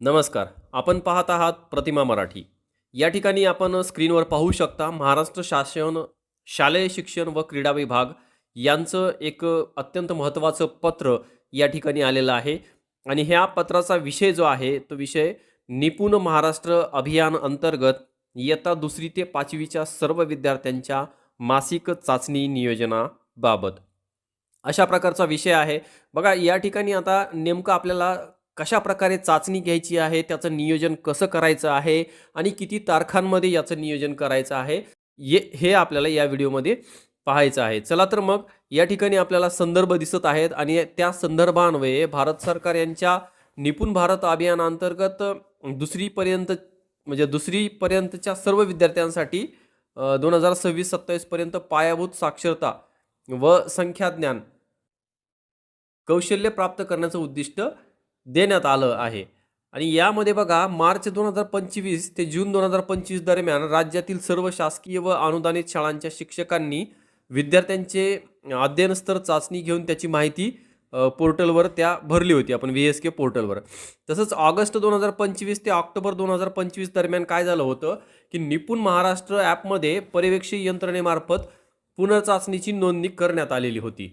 नमस्कार. आपण पाहत आहात प्रतिमा मराठी. या ठिकाणी आपण स्क्रीनवर पाहू शकता महाराष्ट्र शासन शालेय शिक्षण व क्रीडा विभाग यांचं एक अत्यंत महत्त्वाचं पत्र या ठिकाणी आलेलं आहे. आणि ह्या पत्राचा विषय जो आहे तो विषय निपुण महाराष्ट्र अभियान अंतर्गत इयत्ता दुसरी ते पाचवीच्या सर्व विद्यार्थ्यांच्या मासिक चाचणी नियोजनाबाबत. अशा प्रकारचा विषय आहे. बघा या ठिकाणी आता नेमकं आपल्याला कशा प्रकारे चाचणी घ्यायची आहे त्याचं नियोजन कसं करायचं आहे आणि किती तारखांमध्ये याचं नियोजन करायचं आहे ये हे आपल्याला या व्हिडिओमध्ये पाहायचं आहे. चला तर मग या ठिकाणी आपल्याला संदर्भ दिसत आहेत आणि त्या संदर्भान्वये भारत सरकार यांच्या निपुण भारत अभियानांतर्गत दुसरीपर्यंत म्हणजे दुसरीपर्यंतच्या सर्व विद्यार्थ्यांसाठी दोन हजार सव्वीस सत्तावीसपर्यंत पायाभूत साक्षरता व संख्याज्ञान कौशल्य प्राप्त करण्याचं उद्दिष्ट देण्यात आलं आहे. आणि यामध्ये बघा मार्च दोन हजार पंचवीस ते जून दोन हजार पंचवीस दरम्यान राज्यातील सर्व शासकीय व अनुदानित शाळांच्या शिक्षकांनी विद्यार्थ्यांचे अध्ययनस्तर चाचणी घेऊन त्याची माहिती पोर्टलवर त्या भरली होती आपण व्ही एस के पोर्टलवर. तसंच ऑगस्ट दोन हजार पंचवीस ते ऑक्टोबर दोन हजार पंचवीस दरम्यान काय झालं होतं की निपुण महाराष्ट्र ॲपमध्ये पर्यवेक्षी यंत्रणेमार्फत पुनर्चाचणीची नोंदणी करण्यात आलेली होती.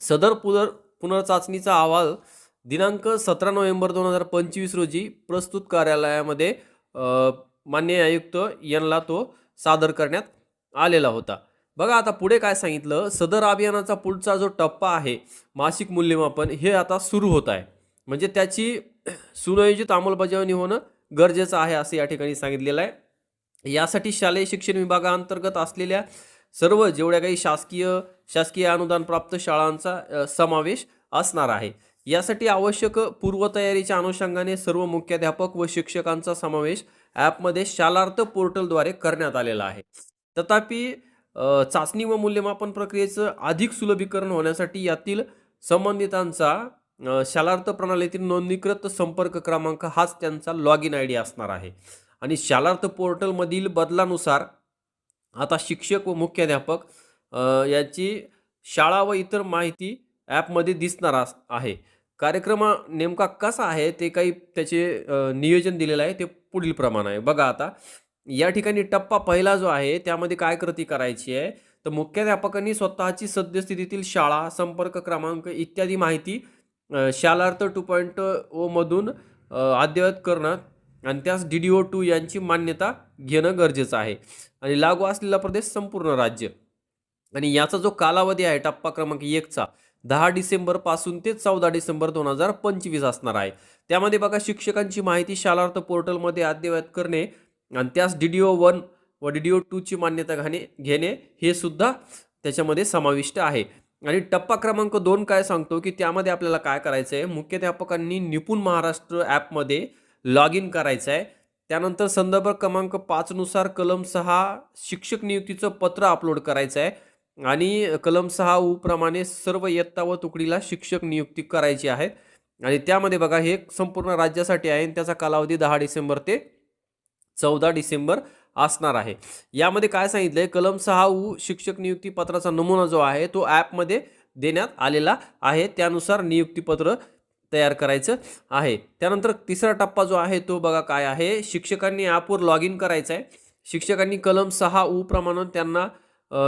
सदर पुनर पुनर्चाचणीचा अहवाल दिनांक सतरा नोव्हेंबर दोन हजार पंचवीस रोजी प्रस्तुत कार्यालयामध्ये मान्य आयुक्त यांना तो सादर करण्यात आलेला होता. बघा आता पुढे काय सांगितलं. सदर अभियानाचा पुढचा जो टप्पा आहे मासिक मूल्यमापन हे आता सुरू होत आहे. म्हणजे त्याची सुनियोजित अंमलबजावणी होणं गरजेचं आहे असं या ठिकाणी सांगितलेलं आहे. यासाठी शालेय शिक्षण विभागाअंतर्गत असलेल्या सर्व जेवढ्या काही शासकीय शासकीय अनुदान प्राप्त शाळांचा समावेश असणार आहे. यासाठी आवश्यक पूर्वतयारीच्या अनुषंगाने सर्व मुख्याध्यापक व शिक्षकांचा समावेश ॲपमध्ये शालार्थ पोर्टलद्वारे करण्यात आलेला आहे. तथापि चाचणी व मूल्यमापन प्रक्रियेचं अधिक सुलभीकरण होण्यासाठी यातील संबंधितांचा शालार्थ प्रणालीतील नोंदणीकृत संपर्क क्रमांक हाच त्यांचा लॉग इन आय डी असणार आहे. आणि शालार्थ पोर्टलमधील बदलानुसार आता शिक्षक व मुख्याध्यापक याची शाळा व इतर माहिती ॲपमध्ये दिसणार आहे. कार्यक्रम नेमका कसा आहे ते काही त्याचे नियोजन दिलेलं आहे ते पुढील प्रमाण आहे. बघा आता या ठिकाणी टप्पा पहिला जो आहे त्यामध्ये काय कृती करायची आहे? तर मुख्याध्यापकांनी स्वतःची सद्यस्थितीतील शाळा संपर्क क्रमांक इत्यादी माहिती शालार्थ टू पॉईंट ओमधून अ, अद्ययावत करणं आणि त्यास डी डी ओ टू यांची मान्यता घेणं गरजेचं आहे. आणि लागू असलेला प्रदेश संपूर्ण राज्य. आणि याचा जो कालावधी आहे टप्पा क्रमांक एकचा दहा डिसेंबरपासून ते चौदा डिसेंबर दोन हजार पंचवीस असणार आहे. त्यामध्ये बघा शिक्षकांची माहिती शालार्थ पोर्टलमध्ये अद्ययावत करणे आणि त्यास डी डी ओ वन व डी डी ओ टूची मान्यता घाणे घेणे हे सुद्धा त्याच्यामध्ये समाविष्ट आहे. आणि टप्पा क्रमांक दोन काय सांगतो की त्यामध्ये आपल्याला काय करायचं आहे मुख्याध्यापकांनी निपुण महाराष्ट्र ॲपमध्ये लॉग इन करायचं आहे त्यानंतर संदर्भ क्रमांक पाचनुसार कलम सहा शिक्षक नियुक्तीचं पत्र अपलोड करायचं आहे आणि कलम सहा ऊ प्रमाणे सर्व इयत्ता व तुकडीला शिक्षक नियुक्ती करायची आहे. आणि त्यामध्ये बघा हे संपूर्ण राज्यासाठी आहे आणि त्याचा कालावधी दहा डिसेंबर ते चौदा डिसेंबर असणार आहे. यामध्ये काय सांगितलंय? कलम सहा ऊ शिक्षक नियुक्ती पत्राचा नमुना जो आहे तो ॲपमध्ये देण्यात आलेला आहे. त्यानुसार नियुक्तीपत्र तयार करायचं आहे. त्यानंतर तिसरा टप्पा जो आहे तो बघा काय आहे? शिक्षकांनी ॲपवर लॉग इन करायचं आहे. शिक्षकांनी कलम सहा ऊ प्रमाणे त्यांना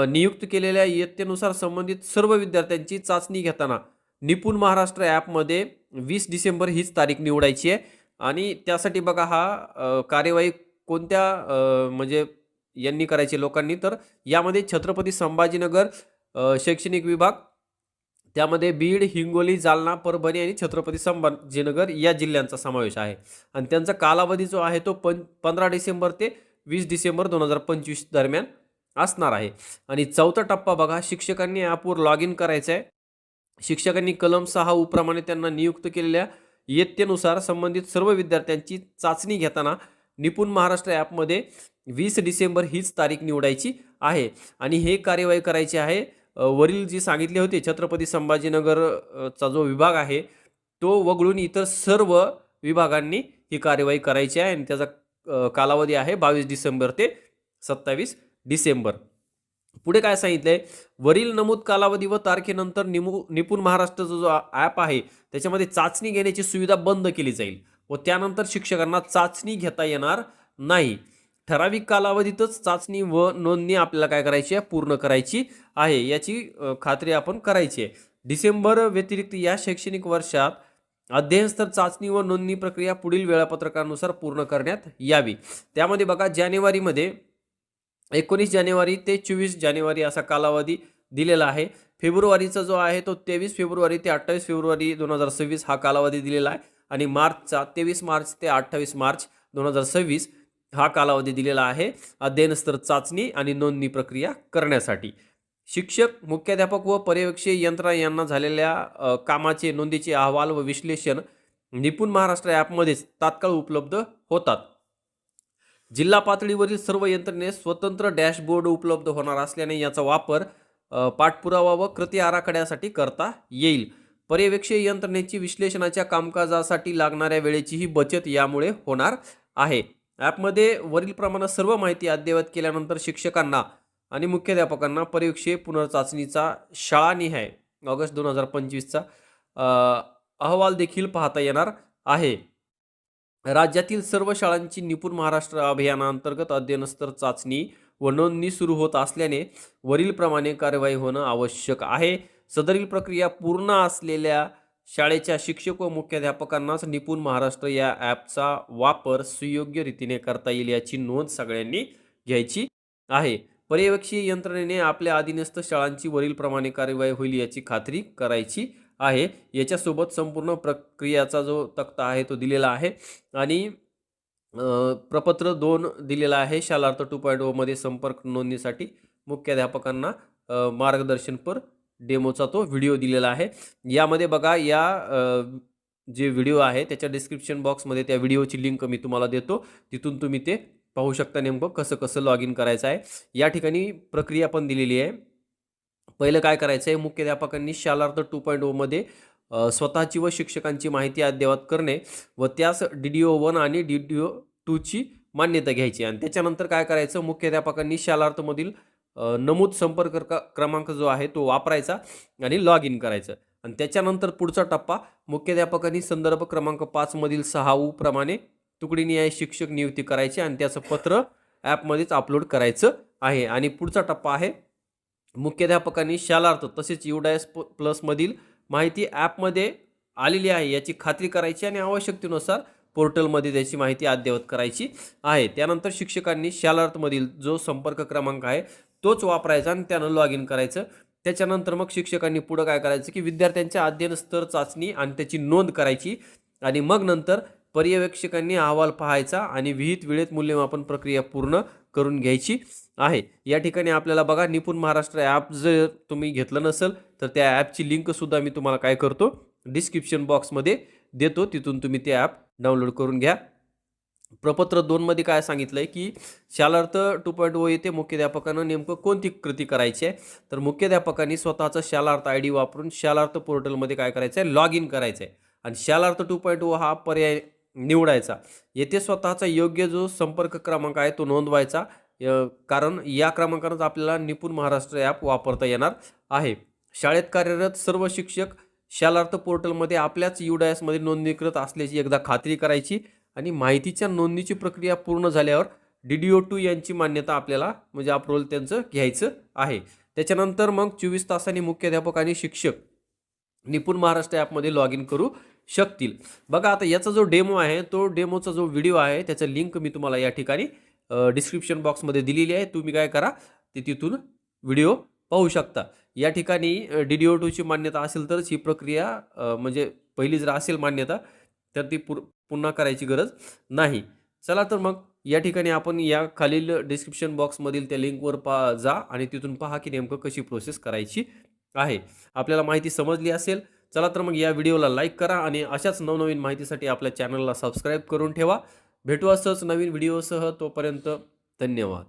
नियुक्त केलेल्या इयत्तेनुसार संबंधित सर्व विद्यार्थ्यांची चाचणी घेताना निपुण महाराष्ट्र ॲपमध्ये वीस डिसेंबर हीच तारीख निवडायची आहे. आणि त्यासाठी बघा हा कार्यवाही कोणत्या म्हणजे यांनी करायची लोकांनी तर यामध्ये छत्रपती संभाजीनगर शैक्षणिक विभाग त्यामध्ये बीड हिंगोली जालना परभणी आणि छत्रपती संभाजीनगर या जिल्ह्यांचा समावेश आहे. आणि त्यांचा कालावधी जो आहे तो पं पंधरा डिसेंबर ते वीस डिसेंबर दोन हजार पंचवीस दरम्यान असणार आहे. आणि चौथा टप्पा बघा शिक्षकांनी ॲपवर लॉग इन करायचं आहे शिक्षकांनी कलम सहा उप्रमाणे त्यांना नियुक्त केलेल्या इयत्तेनुसार संबंधित सर्व विद्यार्थ्यांची चाचणी घेताना निपुण महाराष्ट्र ॲपमध्ये वीस डिसेंबर हीच तारीख निवडायची आहे. आणि हे कार्यवाही करायची आहे. वरील जी सांगितले होते छत्रपती संभाजीनगरचा जो विभाग आहे तो वगळून इतर सर्व विभागांनी ही कार्यवाही करायची आहे. आणि त्याचा कालावधी आहे बावीस डिसेंबर ते सत्तावीस डिसेंबर. पुढे काय सांगितलंय? वरील नमूद कालावधी व तारखेनंतर निमू निपुण महाराष्ट्राचा जो ॲप आहे त्याच्यामध्ये चाचणी घेण्याची सुविधा बंद केली जाईल व त्यानंतर शिक्षकांना चाचणी घेता येणार नाही. ठराविक कालावधीतच चाचणी व नोंदणी आपल्याला काय करायची आहे? पूर्ण करायची आहे. याची खात्री आपण करायची आहे. डिसेंबर व्यतिरिक्त या शैक्षणिक वर्षात अध्ययनस्तर चाचणी व नोंदणी प्रक्रिया पुढील वेळापत्रकानुसार पूर्ण करण्यात यावी. त्यामध्ये बघा जानेवारीमध्ये एकोणीस जानेवारी ते चोवीस जानेवारी असा कालावधी दिलेला आहे. फेब्रुवारीचा जो आहे तो तेवीस फेब्रुवारी ते अठ्ठावीस फेब्रुवारी दोन हजार सव्वीस हा कालावधी दिलेला आहे. आणि मार्चचा तेवीस मार्च ते अठ्ठावीस मार्च दोन हजार सव्वीस हा कालावधी दिलेला आहे. अध्ययनस्तर चाचणी आणि नोंदणी प्रक्रिया करण्यासाठी. शिक्षक मुख्याध्यापक व पर्यवेक्षीय यंत्रणा यांना झालेल्या कामाचे नोंदीचे अहवाल व विश्लेषण निपुण महाराष्ट्र ॲपमध्येच तात्काळ उपलब्ध होतात. जिल्हा पातळीवरील सर्व यंत्रणे स्वतंत्र डॅशबोर्ड उपलब्ध होणार असल्याने याचा वापर पाठपुरावा व कृती आराखड्यासाठी करता येईल. पर्यवेक्षीय यंत्रणेची विश्लेषणाच्या कामकाजासाठी लागणाऱ्या वेळेचीही बचत यामुळे होणार आहे. ॲपमध्ये वरील प्रमाणात सर्व माहिती अद्ययावत केल्यानंतर शिक्षकांना आणि मुख्याध्यापकांना पर्यवेक्षीय पुनर्चाचणीचा शाळानिहाय ऑगस्ट दोन हजार पंचवीसचा अहवाल देखील पाहता येणार आहे. राज्यातील सर्व शाळांची निपुण महाराष्ट्र अभियानांतर्गत अध्ययनस्तर चाचणी व नोंदणी सुरू होत असल्याने वरीलप्रमाणे कार्यवाही होणं आवश्यक आहे. सदरील प्रक्रिया पूर्ण असलेल्या शाळेच्या शिक्षक व मुख्याध्यापकांनाच निपुण महाराष्ट्र या ॲपचा वापर सुयोग्य रीतीने करता येईल याची नोंद सगळ्यांनी घ्यायची आहे. पर्यवेक्षीय यंत्रणेने आपल्या अधीनस्थ शाळांची वरीलप्रमाणे कार्यवाही होईल याची खात्री करायची आहे. याच्यासोबत संपूर्ण प्रक्रियाचा जो तक्ता आहे तो दिलेला आहे. आणि प्रपत्र दोन दिलेला आहे शालार्थ टू पॉईंट ओमध्ये संपर्क नोंदणीसाठी. मुख्याध्यापकांना मार्गदर्शनपर डेमोचा तो व्हिडिओ दिलेला आहे. यामध्ये बघा या जे व्हिडिओ आहे त्याच्या डिस्क्रिप्शन बॉक्समध्ये त्या व्हिडिओची लिंक मी तुम्हाला देतो. तिथून तुम्ही ते पाहू शकता नेमकं कसं कसं लॉग इन करायचं आहे. या ठिकाणी प्रक्रिया पण दिलेली आहे. पहिलं काय करायचं आहे मुख्याध्यापकांनी शालार्थ टू पॉईंट ओमध्ये स्वतःची व शिक्षकांची माहिती अद्ययावत करणे व त्यास डी डी ओ वन आणि डी डी ओ टूची मान्यता घ्यायची. आणि त्याच्यानंतर काय करायचं? मुख्याध्यापकांनी शालार्थमधील नमूद संपर्क क- क्रमांक जो आहे तो वापरायचा आणि लॉग इन करायचं. आणि त्याच्यानंतर पुढचा टप्पा मुख्याध्यापकांनी संदर्भ क्रमांक पाचमधील सहा ऊ प्रमाणे तुकडीनिहाय शिक्षक नियुक्ती करायची आणि त्याचं पत्र ॲपमध्येच अपलोड करायचं आहे. आणि पुढचा टप्पा आहे मुख्याध्यापकांनी शालार्थ तसेच युडायस प्लसमधील माहिती ॲपमध्ये आलेली आहे याची खात्री करायची आणि आवश्यकतेनुसार पोर्टलमध्ये त्याची माहिती अद्ययावत करायची आहे. त्यानंतर शिक्षकांनी शालार्थमधील जो संपर्क क्रमांक आहे तोच वापरायचा आणि त्यानं लॉग इन करायचं. त्याच्यानंतर मग शिक्षकांनी पुढं काय करायचं की विद्यार्थ्यांच्या अध्ययन स्तर चाचणी आणि त्याची नोंद करायची आणि मग नंतर पर्यवेक्षकांनी अहवाल पाहायचा आणि विहित वेळेत मूल्यमापन प्रक्रिया पूर्ण करून घ्यायची आहे. या ठिकाणी आपल्याला बघा निपुण महाराष्ट्र ॲप जर तुम्ही घेतलं नसेल तर त्या ॲपची लिंकसुद्धा मी तुम्हाला काय करतो डिस्क्रिप्शन बॉक्समध्ये देतो. तिथून तुम्ही ते ॲप डाउनलोड करून घ्या. प्रपत्र दोनमध्ये काय सांगितलं आहे की शालार्थ टू पॉईंट ओ येथे मुख्याध्यापकानं नेमकं कोणती कृती करायची आहे? तर मुख्याध्यापकांनी स्वतःचा शालार्थ आय डी वापरून शालार्थ पोर्टलमध्ये काय करायचं आहे लॉग इन करायचं आहे आणि शालार्थ टू पॉईंट ओ हा पर्याय निवडायचा. येथे स्वतःचा योग्य जो संपर्क क्रमांक आहे तो नोंदवायचा. कारण या क्रमांकानंच आपल्याला निपुण महाराष्ट्र ॲप वापरता येणार आहे. शाळेत कार्यरत सर्व शिक्षक शालार्थ पोर्टलमध्ये आपल्याच युडायसमध्ये नोंदणीकृत असल्याची एकदा खात्री करायची आणि माहितीच्या नोंदणीची प्रक्रिया पूर्ण झाल्यावर डी डी ओ टू यांची मान्यता आपल्याला म्हणजे अप्रुव्हल त्यांचं घ्यायचं आहे. त्याच्यानंतर मग चोवीस तासांनी मुख्याध्यापक आणि शिक्षक निपुण महाराष्ट्र ॲपमध्ये लॉग इन करू शकतील. बघा आता याचा जो डेमो आहे तो डेमोचा जो व्हिडिओ आहे त्याचं लिंक मी तुम्हाला या ठिकाणी डिस्क्रिप्शन बॉक्समध्ये दिलेली आहे. तुम्ही काय करा ते तिथून व्हिडिओ पाहू शकता. या ठिकाणी डी डी ओ टूची मान्यता असेल तरच ही प्रक्रिया म्हणजे पहिली जर असेल मान्यता तर ती पुर पुन्हा करायची गरज नाही. चला तर मग या ठिकाणी आपण या खालील डिस्क्रिप्शन बॉक्समधील त्या लिंकवर पा जा आणि तिथून पहा की नेमकं कशी प्रोसेस करायची आहे. आपल्याला माहिती समजली असेल चला तर मग या व्हिडिओला लाईक करा आणि अशाच नवनवीन माहितीसाठी आपल्या चॅनलला सबस्क्राईब करून ठेवा. भेटू असंच नवीन व्हिडिओसह तोपर्यंत धन्यवाद.